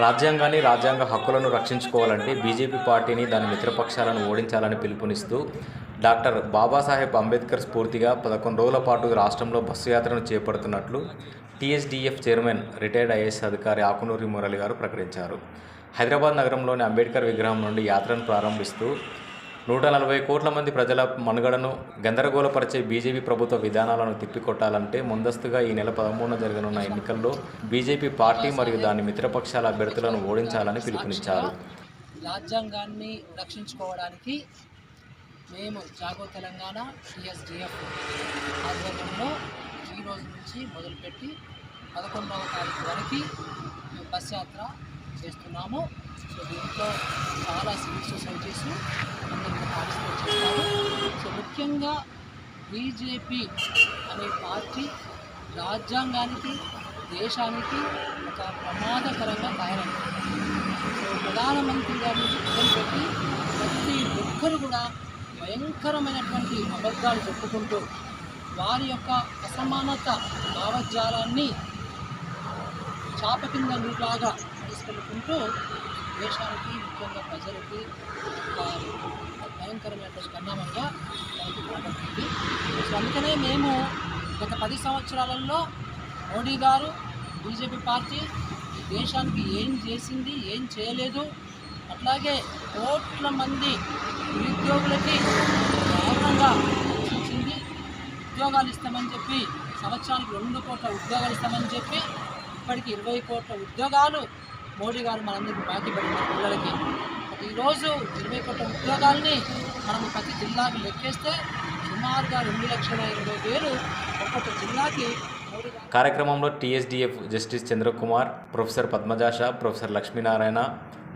రాజ్యాంగాన్ని రాజ్యాంగ హక్కులను రక్షించుకోవాలంటే బీజేపీ పార్టీని దాని మిత్రపక్షాలను ఓడించాలని పిలుపునిస్తూ డాక్టర్ బాబాసాహెబ్ అంబేద్కర్ స్ఫూర్తిగా పదకొండు రోజుల పాటు రాష్ట్రంలో బస్సు యాత్రను చేపడుతున్నట్లు టీఎస్డీఎఫ్ చైర్మన్ రిటైర్డ్ ఐఏఎస్ అధికారి ఆకునూరి మురళి గారు ప్రకటించారు. హైదరాబాద్ నగరంలోని అంబేద్కర్ విగ్రహం నుండి యాత్రను ప్రారంభిస్తూ నూట నలభై కోట్ల మంది ప్రజల మనుగడను గందరగోళపరిచే బీజేపీ ప్రభుత్వ విధానాలను తిప్పికొట్టాలంటే ముందస్తుగా ఈ నెల పదమూడున జరగనున్న ఎన్నికల్లో బీజేపీ పార్టీ మరియు దాని మిత్రపక్షాల అభ్యర్థులను ఓడించాలని పిలుపునిచ్చారు. రాజ్యాంగాన్ని రక్షించుకోవడానికి మేము జాగో తెలంగాణ టీఎస్డిఎఫ్ ఆధ్వర్యంలో ఈ రోజు నుంచి మొదలుపెట్టి పదకొండవ తారీఖు వరకు బస్ యాత్ర చేస్తున్నాము. సో దీంట్లో చాలా సివిల్ సొసైటీస్ అందరికీ పార్టిసిపేట్ చేస్తారు. సో ముఖ్యంగా బీజేపీ అనే పార్టీ రాజ్యాంగానికి దేశానికి ఒక ప్రమాదకరంగా తయారైంది. సో ప్రధానమంత్రి గారిని మొదలుపెట్టి ప్రతి ఒక్కరు కూడా భయంకరమైనటువంటి అబద్ధాలు చెప్పుకుంటూ వారి యొక్క అసమానత భావజాలాన్ని చాప కింద నీలాగా తీసుకెళ్ళుకుంటూ దేశానికి ముఖ్యంగా ప్రజలకి భయంకరమైన పరిణామంగా మనకి సో అందుకనే మేము గత పది సంవత్సరాలలో మోడీ గారు బీజేపీ పార్టీ ఈ దేశానికి ఏం చేసింది ఏం చేయలేదు అట్లాగే కోట్ల మంది నిరుద్యోగులకి దారుణంగా హింసించింది ఉద్యోగాలు ఇస్తామని చెప్పి సంవత్సరానికి రెండు కోట్ల ఉద్యోగాలు ఇస్తామని చెప్పి ఇప్పటికి ఇరవై కోట్ల ఉద్యోగాలు మోడీ గారు మనందరికీ బాకీ పడిన పిల్లలకి. ఈరోజు ఇరవై కోట్ల ఉద్యోగాల్ని మనం ప్రతి జిల్లాకి లెక్కేస్తే సుమారుగా రెండు లక్షల ఇరవై వేలు ఒక్కొక్క జిల్లాకి కార్యక్రమంలో TSDF justice Chandrakumar professor Padmaja Shah professor Lakshminarayana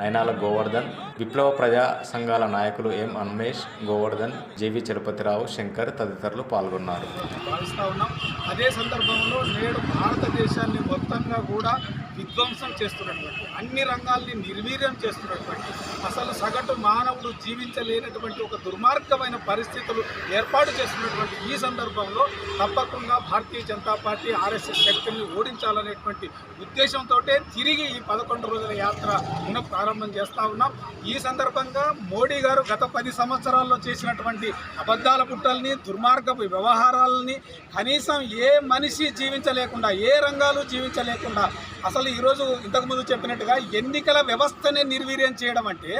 Nayanala Govardhan విప్లవ ప్రజా సంఘాల నాయకులు ఎం అన్మేష్ గోవర్ధన్ జేవి చలపతిరావు శంకర్ తదితరులు పాల్గొన్నారు. భావిస్తూ ఉన్నాం. అదే సందర్భంలో నేడు భారతదేశాన్ని మొత్తంగా కూడా విధ్వంసం చేస్తున్నటువంటి అన్ని రంగాల్ని నిర్వీర్యం చేస్తున్నటువంటి అసలు సగటు మానవుడు జీవించలేనటువంటి ఒక దుర్మార్గమైన పరిస్థితులు ఏర్పాటు చేస్తున్నటువంటి ఈ సందర్భంలో తప్పకుండా భారతీయ జనతా పార్టీ ఆర్ఎస్ఎస్ శక్తుల్ని ఓడించాలనేటువంటి ఉద్దేశంతో తిరిగి ఈ పదకొండు రోజుల యాత్ర మనం ప్రారంభం చేస్తూ ఉన్నాం. ఈ సందర్భంగా మోడీ గారు గత పది సంవత్సరాల్లో చేసినటువంటి అబద్ధాల పుట్టల్ని దుర్మార్గపు వ్యవహారాలని కనీసం ఏ మనిషి జీవించలేకుండా ఏ రంగాలు జీవించలేకుండా అసలు ఈరోజు ఇంతకుముందు చెప్పినట్టుగా ఎన్నికల వ్యవస్థనే నిర్వీర్యం చేయడం అంటే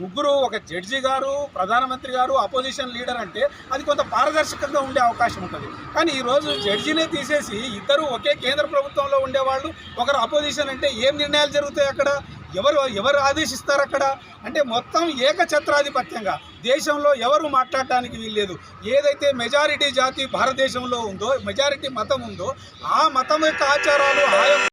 ముగ్గురు ఒక జడ్జి గారు ప్రధానమంత్రి గారు అపోజిషన్ లీడర్ అంటే అది కొంత పారదర్శకంగా ఉండే అవకాశం ఉంటుంది. కానీ ఈరోజు జడ్జినే తీసేసి ఇద్దరు ఒకే కేంద్ర ప్రభుత్వంలో ఉండేవాళ్ళు ఒకరు అపోజిషన్ అంటే ఏం నిర్ణయాలు జరుగుతాయి అక్కడ? ఎవరు ఎవరు ఆదేశిస్తారు అక్కడ? అంటే మొత్తం ఏకఛత్రాధిపత్యంగా దేశంలో ఎవరు మాట్లాడటానికి వీల్లేదు. ఏదైతే మెజారిటీ జాతి భారతదేశంలో ఉందో మెజారిటీ మతం ఉందో ఆ మతం యొక్క ఆచారాలు ఆ